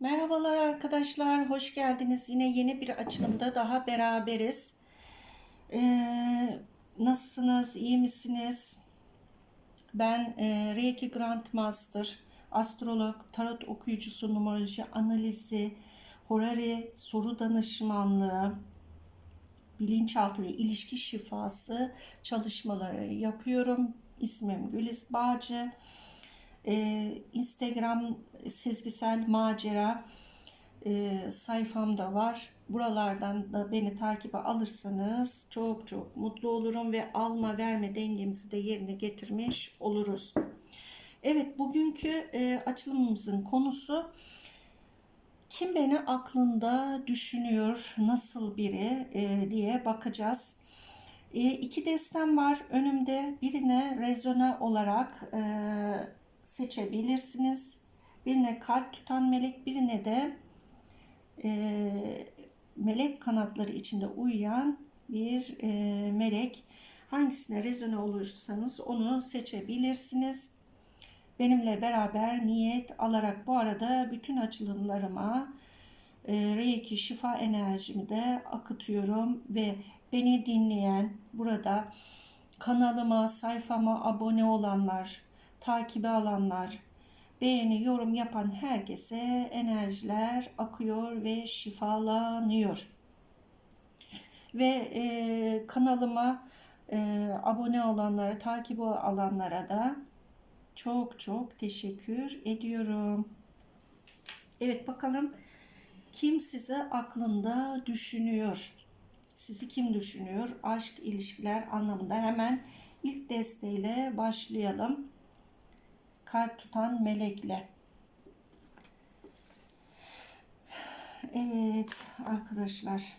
Merhabalar arkadaşlar, hoş geldiniz. Yine yeni bir açılımda daha beraberiz. Ee, nasılsınız, iyi misiniz? Ben e, Reiki Grandmaster, astrolog, tarot okuyucusu, numaroloji analizi, horari, soru danışmanlığı, bilinçaltı ve ilişki şifası çalışmaları yapıyorum. İsmim Güliz Bağcı. Ee, Instagram Sezgisel Macera e, sayfamda var. Buralardan da beni takibe alırsanız çok çok mutlu olurum ve alma verme dengemizi de yerine getirmiş oluruz. Evet bugünkü e, açılımımızın konusu kim beni aklında düşünüyor, nasıl biri e, diye bakacağız. E, iki destem var önümde. Birine rezone olarak e, seçebilirsiniz. Birine kalp tutan melek, birine de e, melek kanatları içinde uyuyan bir e, melek. Hangisine rezone olursanız onu seçebilirsiniz. Benimle beraber niyet alarak bu arada bütün açılımlarıma e, Reiki şifa enerjimi de akıtıyorum ve beni dinleyen burada kanalıma, sayfama abone olanlar, takibi alanlar, beğeni, yorum yapan herkese enerjiler akıyor ve şifalanıyor. Ve e, kanalıma e, abone olanlara, takibi alanlara da çok çok teşekkür ediyorum. Evet bakalım kim sizi aklında düşünüyor? Sizi kim düşünüyor? Aşk, ilişkiler anlamında hemen ilk desteğiyle başlayalım. Kalp tutan melekle. Evet arkadaşlar.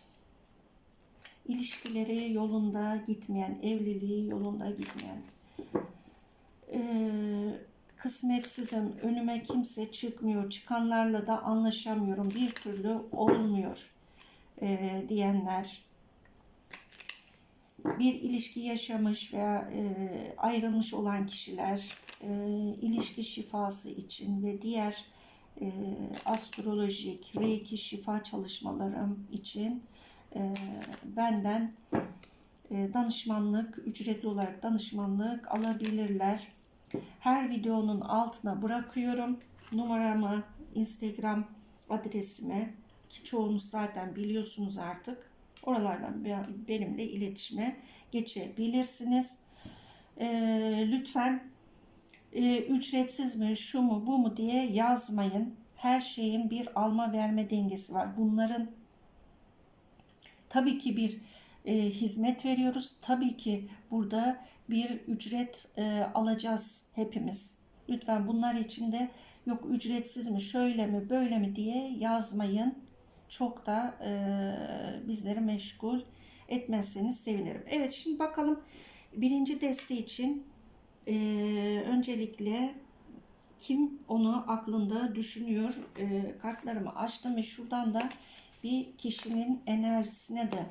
İlişkileri yolunda gitmeyen, evliliği yolunda gitmeyen, ee, kısmetsizim, önüme kimse çıkmıyor, çıkanlarla da anlaşamıyorum, bir türlü olmuyor e, diyenler, bir ilişki yaşamış veya e, ayrılmış olan kişiler, ilişki şifası için ve diğer e, astrolojik, reiki şifa çalışmalarım için e, benden e, danışmanlık, ücretli olarak danışmanlık alabilirler. Her videonun altına bırakıyorum. Numaramı, Instagram adresimi ki çoğunuz zaten biliyorsunuz artık. Oralardan benimle iletişime geçebilirsiniz. E, lütfen e, ücretsiz mi, şu mu, bu mu diye yazmayın. Her şeyin bir alma verme dengesi var. Bunların tabii ki bir e, hizmet veriyoruz. Tabii ki burada bir ücret e, alacağız hepimiz. Lütfen bunlar için de yok ücretsiz mi, şöyle mi, böyle mi diye yazmayın. Çok da e, bizleri meşgul etmezseniz sevinirim. Evet şimdi bakalım birinci deste için e, öncelikle kim onu aklında düşünüyor? E, kartlarımı açtım ve şuradan da bir kişinin enerjisine de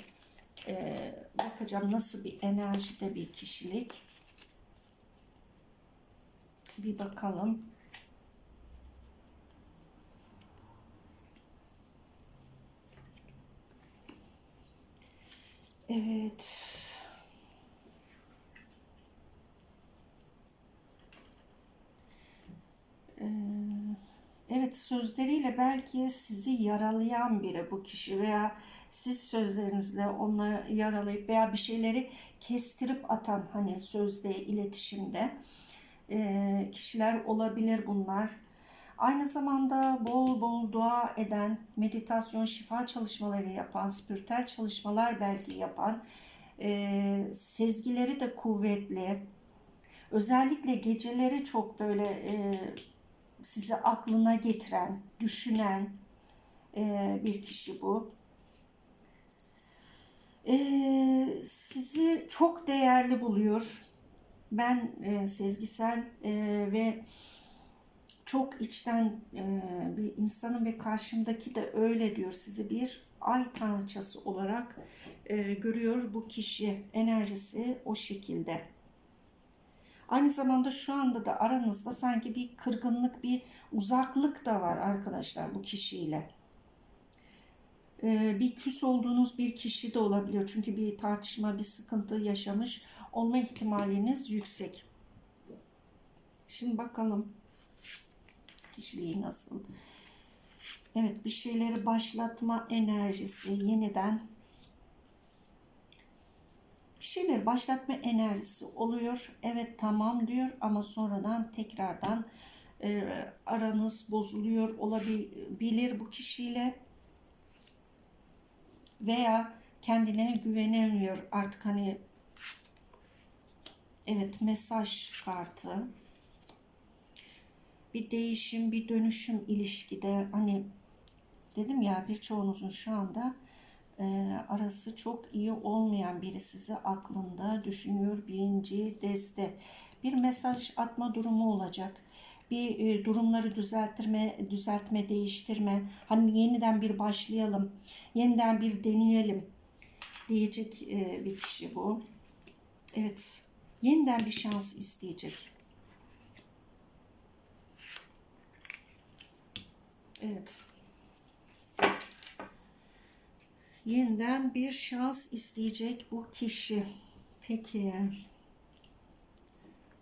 e, bakacağım nasıl bir enerjide bir kişilik. Bir bakalım. Evet. Ee, evet sözleriyle belki sizi yaralayan biri bu kişi veya siz sözlerinizle onu yaralayıp veya bir şeyleri kestirip atan hani sözde iletişimde kişiler olabilir bunlar. Aynı zamanda bol bol dua eden, meditasyon, şifa çalışmaları yapan, spiritüel çalışmalar belki yapan, e, sezgileri de kuvvetli. Özellikle geceleri çok böyle e, sizi aklına getiren, düşünen e, bir kişi bu. E, sizi çok değerli buluyor. Ben e, sezgisel e, ve çok içten e, bir insanım ve karşımdaki de öyle diyor. Sizi bir ay tanrıçası olarak e, görüyor bu kişi. Enerjisi o şekilde. Aynı zamanda şu anda da aranızda sanki bir kırgınlık, bir Uzaklık da var arkadaşlar bu kişiyle. Ee, bir küs olduğunuz bir kişi de olabilir. Çünkü bir tartışma, bir sıkıntı yaşamış olma ihtimaliniz yüksek. Şimdi bakalım kişiliği nasıl? Evet bir şeyleri başlatma enerjisi yeniden bir şeyleri başlatma enerjisi oluyor. Evet tamam diyor ama sonradan tekrardan e, aranız bozuluyor olabilir bu kişiyle veya kendine güvenemiyor artık hani evet mesaj kartı bir değişim bir dönüşüm ilişkide hani dedim ya birçoğunuzun şu anda e, arası çok iyi olmayan biri sizi aklında düşünüyor birinci deste bir mesaj atma durumu olacak bir e, durumları düzeltme, düzeltme, değiştirme, hani yeniden bir başlayalım, yeniden bir deneyelim diyecek e, bir kişi bu. Evet, yeniden bir şans isteyecek. Evet. Yeniden bir şans isteyecek bu kişi. Peki.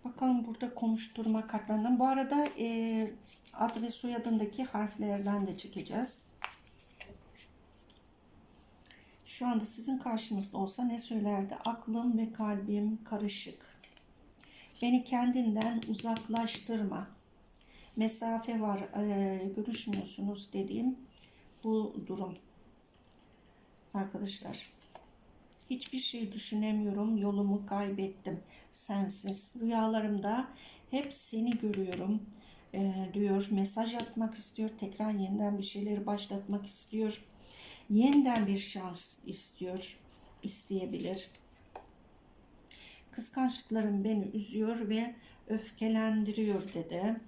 Bakalım burada konuşturma kartlarından. Bu arada e, ad ve soyadındaki harflerden de çekeceğiz. Şu anda sizin karşınızda olsa ne söylerdi? Aklım ve kalbim karışık. Beni kendinden uzaklaştırma. Mesafe var, e, görüşmüyorsunuz dediğim bu durum. Arkadaşlar. Hiçbir şey düşünemiyorum, yolumu kaybettim sensiz. Rüyalarımda hep seni görüyorum e, diyor. Mesaj atmak istiyor, tekrar yeniden bir şeyleri başlatmak istiyor. Yeniden bir şans istiyor, isteyebilir. Kıskançlıklarım beni üzüyor ve öfkelendiriyor dedi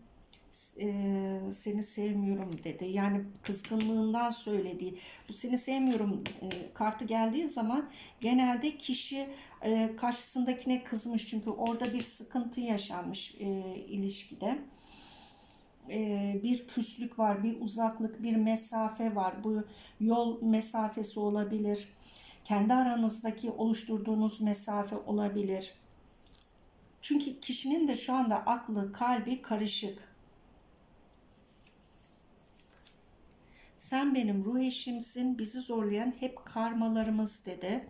seni sevmiyorum dedi. Yani kızgınlığından söylediği bu seni sevmiyorum kartı geldiği zaman genelde kişi karşısındakine kızmış. Çünkü orada bir sıkıntı yaşanmış ilişkide. Bir küslük var, bir uzaklık, bir mesafe var. Bu yol mesafesi olabilir. Kendi aranızdaki oluşturduğunuz mesafe olabilir. Çünkü kişinin de şu anda aklı, kalbi karışık Sen benim ruh eşimsin, bizi zorlayan hep karmalarımız dedi.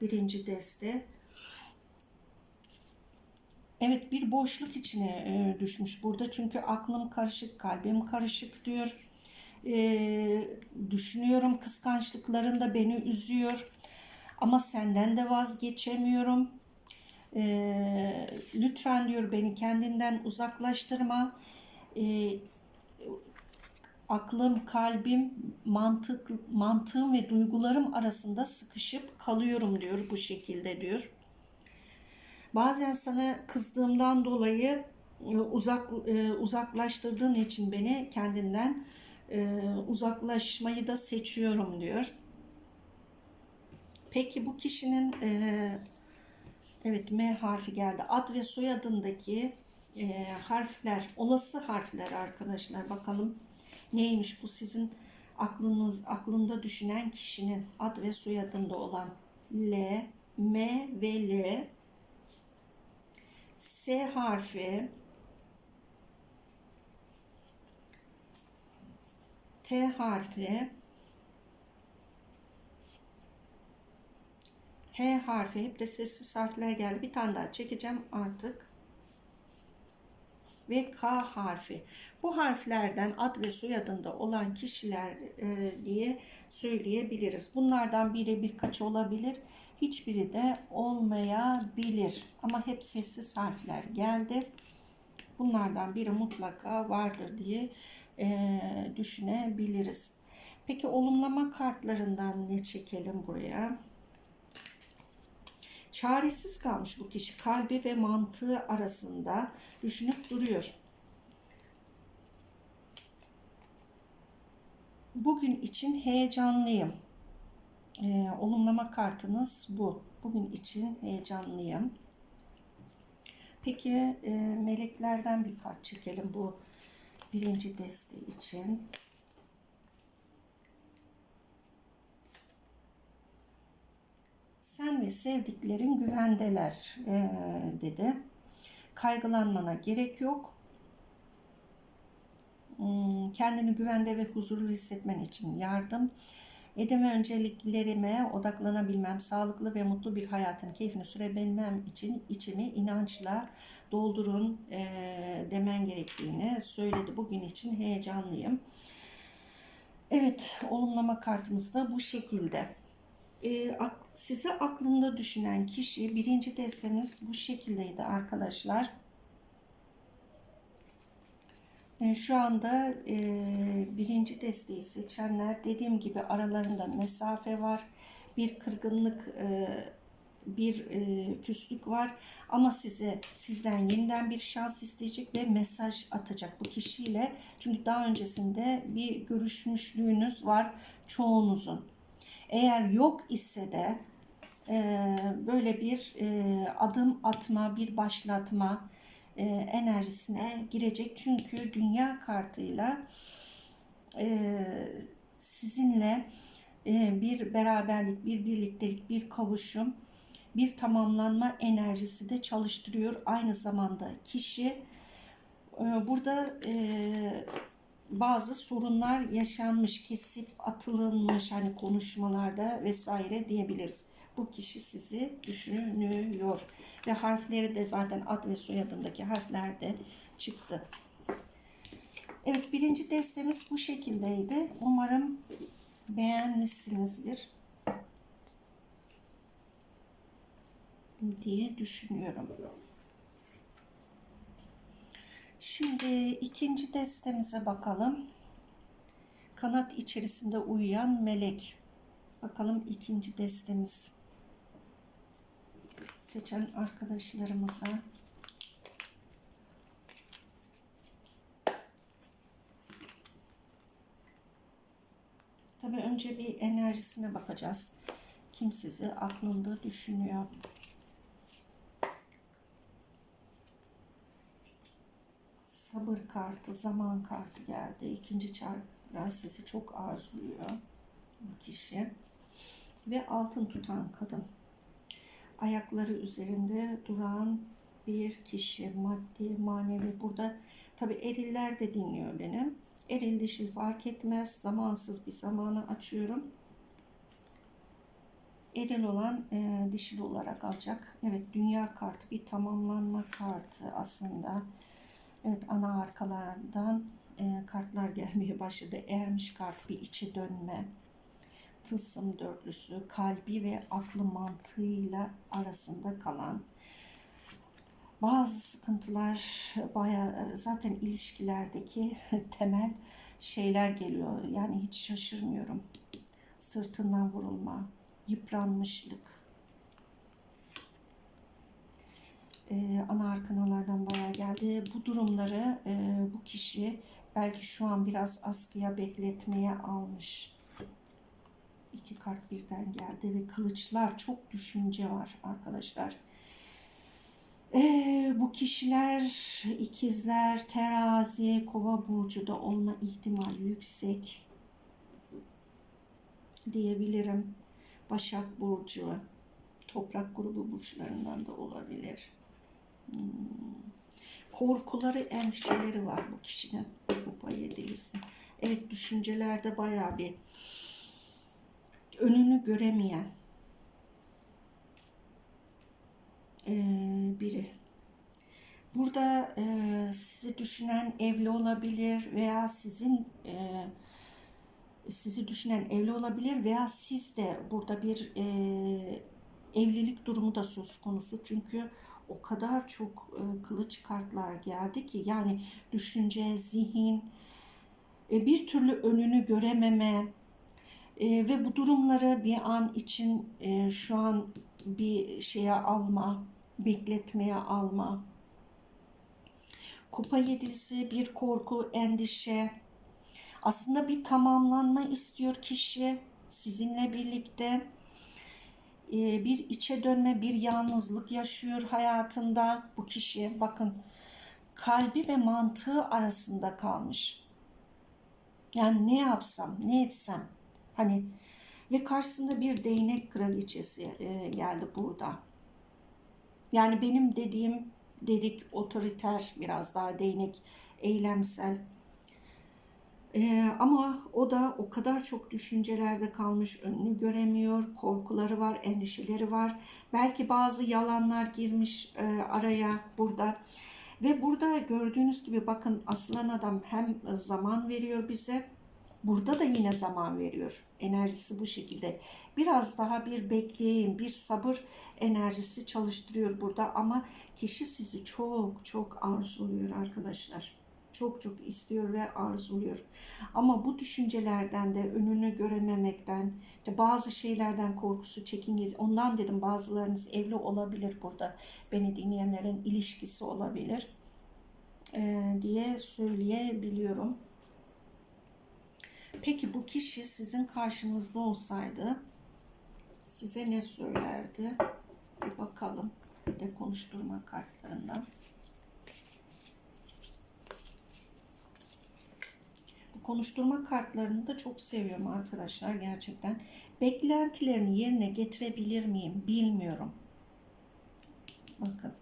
Birinci deste. Evet bir boşluk içine e, düşmüş burada çünkü aklım karışık, kalbim karışık diyor. E, düşünüyorum kıskançlıkların da beni üzüyor ama senden de vazgeçemiyorum. E, lütfen diyor beni kendinden uzaklaştırma. E, aklım, kalbim, mantık, mantığım ve duygularım arasında sıkışıp kalıyorum diyor bu şekilde diyor. Bazen sana kızdığımdan dolayı e, uzak e, uzaklaştırdığın için beni kendinden e, uzaklaşmayı da seçiyorum diyor. Peki bu kişinin evet M harfi geldi. Ad ve soyadındaki harfler, olası harfler arkadaşlar. Bakalım Neymiş bu sizin aklınız aklında düşünen kişinin ad ve soyadında olan L, M ve L S harfi T harfi H harfi hep de sessiz harfler geldi. Bir tane daha çekeceğim artık ve K harfi. Bu harflerden ad ve soyadında olan kişiler e, diye söyleyebiliriz. Bunlardan biri birkaç olabilir. Hiçbiri de olmayabilir. Ama hep sessiz harfler geldi. Bunlardan biri mutlaka vardır diye e, düşünebiliriz. Peki olumlama kartlarından ne çekelim buraya? Çaresiz kalmış bu kişi kalbi ve mantığı arasında düşünüp duruyor. Bugün için heyecanlıyım. Ee, olumlama kartınız bu. Bugün için heyecanlıyım. Peki e, meleklerden bir kart çekelim bu birinci deste için. Sen ve sevdiklerin güvendeler eee, dedi. Kaygılanmana gerek yok. Hmm, Kendini güvende ve huzurlu hissetmen için yardım. Edim ve önceliklerime odaklanabilmem, sağlıklı ve mutlu bir hayatın keyfini sürebilmem için içimi inançla doldurun eee, demen gerektiğini söyledi. Bugün için heyecanlıyım. Evet, olumlama kartımız da bu şekilde. Ee, ak- size aklında düşünen kişi birinci destemiz bu şekildeydi arkadaşlar. Ee, şu anda e, birinci desteği seçenler dediğim gibi aralarında mesafe var. Bir kırgınlık, e, bir e, küslük var. Ama size sizden yeniden bir şans isteyecek ve mesaj atacak bu kişiyle. Çünkü daha öncesinde bir görüşmüşlüğünüz var çoğunuzun. Eğer yok ise de e, böyle bir e, adım atma, bir başlatma e, enerjisine girecek. Çünkü dünya kartıyla e, sizinle e, bir beraberlik, bir birliktelik, bir kavuşum, bir tamamlanma enerjisi de çalıştırıyor. Aynı zamanda kişi e, burada e, bazı sorunlar yaşanmış, kesip atılınmış hani konuşmalarda vesaire diyebiliriz. Bu kişi sizi düşünüyor ve harfleri de zaten ad ve soyadındaki harfler de çıktı. Evet birinci destemiz bu şekildeydi. Umarım beğenmişsinizdir diye düşünüyorum. Şimdi ikinci destemize bakalım. Kanat içerisinde uyuyan melek. Bakalım ikinci destemiz. Seçen arkadaşlarımıza. Tabii önce bir enerjisine bakacağız. Kim sizi aklında düşünüyor? Sabır kartı, zaman kartı geldi. İkinci çarpı sizi çok arzuluyor bu kişi. Ve altın tutan kadın. Ayakları üzerinde duran bir kişi. Maddi, manevi. Burada tabi eriller de dinliyor benim. Eril dişil fark etmez. Zamansız bir zamanı açıyorum. Eril olan e, dişil olarak alacak. Evet dünya kartı bir tamamlanma kartı aslında. Evet ana arkalardan e, kartlar gelmeye başladı. Ermiş kart bir içe dönme. Tılsım dörtlüsü kalbi ve aklı mantığıyla arasında kalan bazı sıkıntılar baya zaten ilişkilerdeki temel şeyler geliyor. Yani hiç şaşırmıyorum. Sırtından vurulma, yıpranmışlık, e, ana arkanalardan bayağı geldi. Bu durumları e, bu kişi belki şu an biraz askıya bekletmeye almış. İki kart birden geldi ve kılıçlar çok düşünce var arkadaşlar. E, bu kişiler ikizler, terazi, kova burcu da olma ihtimali yüksek diyebilirim. Başak burcu, toprak grubu burçlarından da olabilir. Hmm. Korkuları, endişeleri var bu kişinin. Kupa yedilisi. Evet düşüncelerde bayağı bir önünü göremeyen ee, biri. Burada e, sizi düşünen evli olabilir veya sizin e, sizi düşünen evli olabilir veya siz de burada bir e, evlilik durumu da söz konusu. Çünkü o kadar çok e, kılıç kartlar geldi ki yani düşünce, zihin e, bir türlü önünü görememe e, ve bu durumları bir an için e, şu an bir şeye alma, bekletmeye alma. Kupa yedisi bir korku, endişe. Aslında bir tamamlanma istiyor kişi sizinle birlikte bir içe dönme, bir yalnızlık yaşıyor hayatında bu kişi. Bakın kalbi ve mantığı arasında kalmış. Yani ne yapsam, ne etsem. Hani ve karşısında bir değnek kraliçesi e, geldi burada. Yani benim dediğim dedik otoriter biraz daha değnek eylemsel. Ee, ama o da o kadar çok düşüncelerde kalmış, önünü göremiyor, korkuları var, endişeleri var. Belki bazı yalanlar girmiş e, araya burada. Ve burada gördüğünüz gibi bakın aslan adam hem zaman veriyor bize, burada da yine zaman veriyor. Enerjisi bu şekilde. Biraz daha bir bekleyin, bir sabır enerjisi çalıştırıyor burada ama kişi sizi çok çok arzuluyor arkadaşlar. Çok çok istiyor ve arzuluyor. Ama bu düşüncelerden de önünü görememekten, işte bazı şeylerden korkusu, çekingesi, ondan dedim bazılarınız evli olabilir burada. Beni dinleyenlerin ilişkisi olabilir e, diye söyleyebiliyorum. Peki bu kişi sizin karşınızda olsaydı size ne söylerdi? Bir bakalım. Bir de konuşturma kartlarından. Konuşturma kartlarını da çok seviyorum arkadaşlar gerçekten. Beklentilerini yerine getirebilir miyim bilmiyorum. Bakın.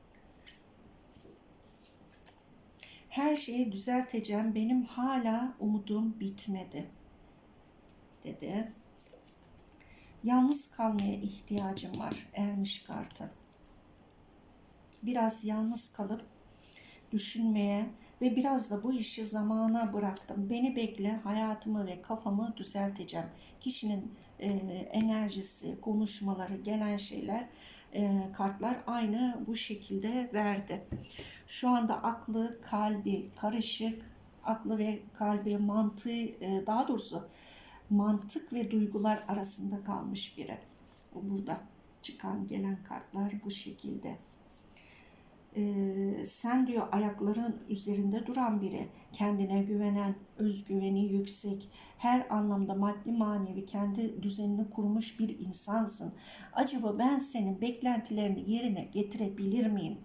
Her şeyi düzelteceğim. Benim hala umudum bitmedi. Dedi. Yalnız kalmaya ihtiyacım var. Ermiş kartı. Biraz yalnız kalıp düşünmeye ve biraz da bu işi zamana bıraktım. Beni bekle, hayatımı ve kafamı düzelteceğim. Kişinin e, enerjisi, konuşmaları, gelen şeyler, e, kartlar aynı bu şekilde verdi. Şu anda aklı, kalbi karışık, aklı ve kalbi, mantığı, e, daha doğrusu mantık ve duygular arasında kalmış biri. Burada çıkan gelen kartlar bu şekilde. Ee, sen diyor ayakların üzerinde duran biri, kendine güvenen, özgüveni yüksek, her anlamda maddi manevi kendi düzenini kurmuş bir insansın. Acaba ben senin beklentilerini yerine getirebilir miyim?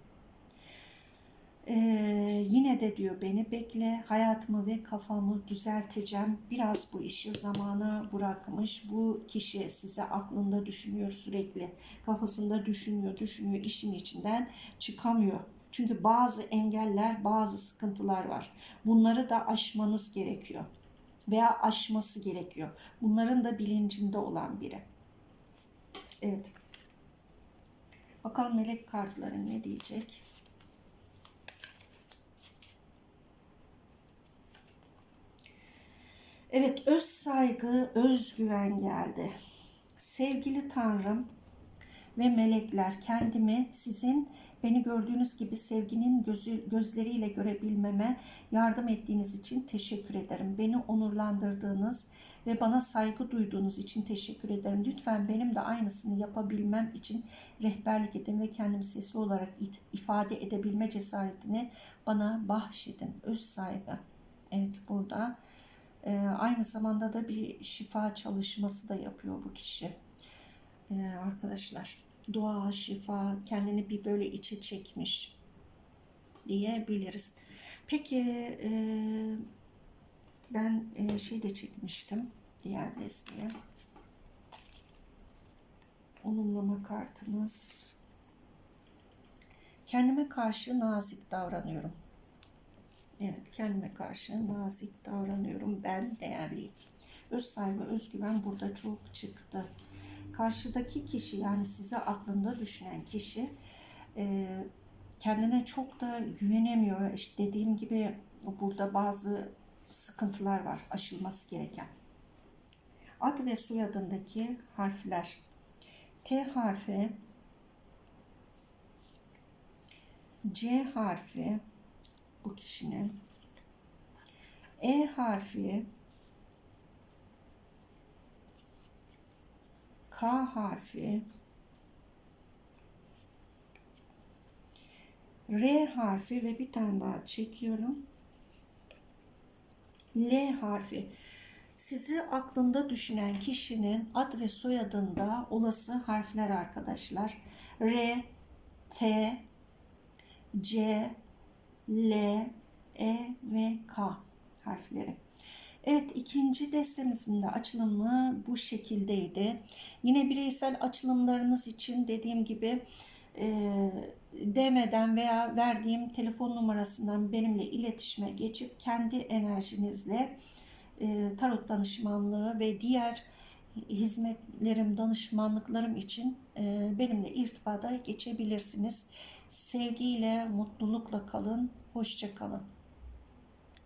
Ee, yine de diyor beni bekle, hayatımı ve kafamı düzelteceğim. Biraz bu işi zamana bırakmış. Bu kişi size aklında düşünüyor sürekli. Kafasında düşünüyor, düşünüyor, işin içinden çıkamıyor. Çünkü bazı engeller, bazı sıkıntılar var. Bunları da aşmanız gerekiyor. Veya aşması gerekiyor. Bunların da bilincinde olan biri. Evet. Bakalım melek kartları ne diyecek? Evet, öz saygı, özgüven geldi. Sevgili Tanrım ve melekler, kendimi sizin beni gördüğünüz gibi sevginin gözü, gözleriyle görebilmeme yardım ettiğiniz için teşekkür ederim. Beni onurlandırdığınız ve bana saygı duyduğunuz için teşekkür ederim. Lütfen benim de aynısını yapabilmem için rehberlik edin ve kendimi sesli olarak ifade edebilme cesaretini bana bahşedin. Öz saygı. Evet burada e, aynı zamanda da bir şifa çalışması da yapıyor bu kişi. E, arkadaşlar dua, şifa, kendini bir böyle içe çekmiş diyebiliriz. Peki e, ben e, şey de çekmiştim diğer desteğe. Olumlama kartımız. Kendime karşı nazik davranıyorum. Evet, kendime karşı nazik davranıyorum. Ben değerliyim. Öz saygı, özgüven burada çok çıktı. Karşıdaki kişi yani size aklında düşünen kişi e, kendine çok da güvenemiyor. İşte dediğim gibi burada bazı sıkıntılar var aşılması gereken. Ad ve soyadındaki harfler. T harfi, C harfi, bu kişinin. E harfi K harfi R harfi ve bir tane daha çekiyorum. L harfi. Sizi aklında düşünen kişinin ad ve soyadında olası harfler arkadaşlar. R, T, C, L, E ve K harfleri. Evet ikinci destemizin de açılımı bu şekildeydi. Yine bireysel açılımlarınız için dediğim gibi e, DM'den veya verdiğim telefon numarasından benimle iletişime geçip kendi enerjinizle e, tarot danışmanlığı ve diğer hizmetlerim, danışmanlıklarım için e, benimle irtibata geçebilirsiniz. Sevgiyle, mutlulukla kalın, hoşça kalın.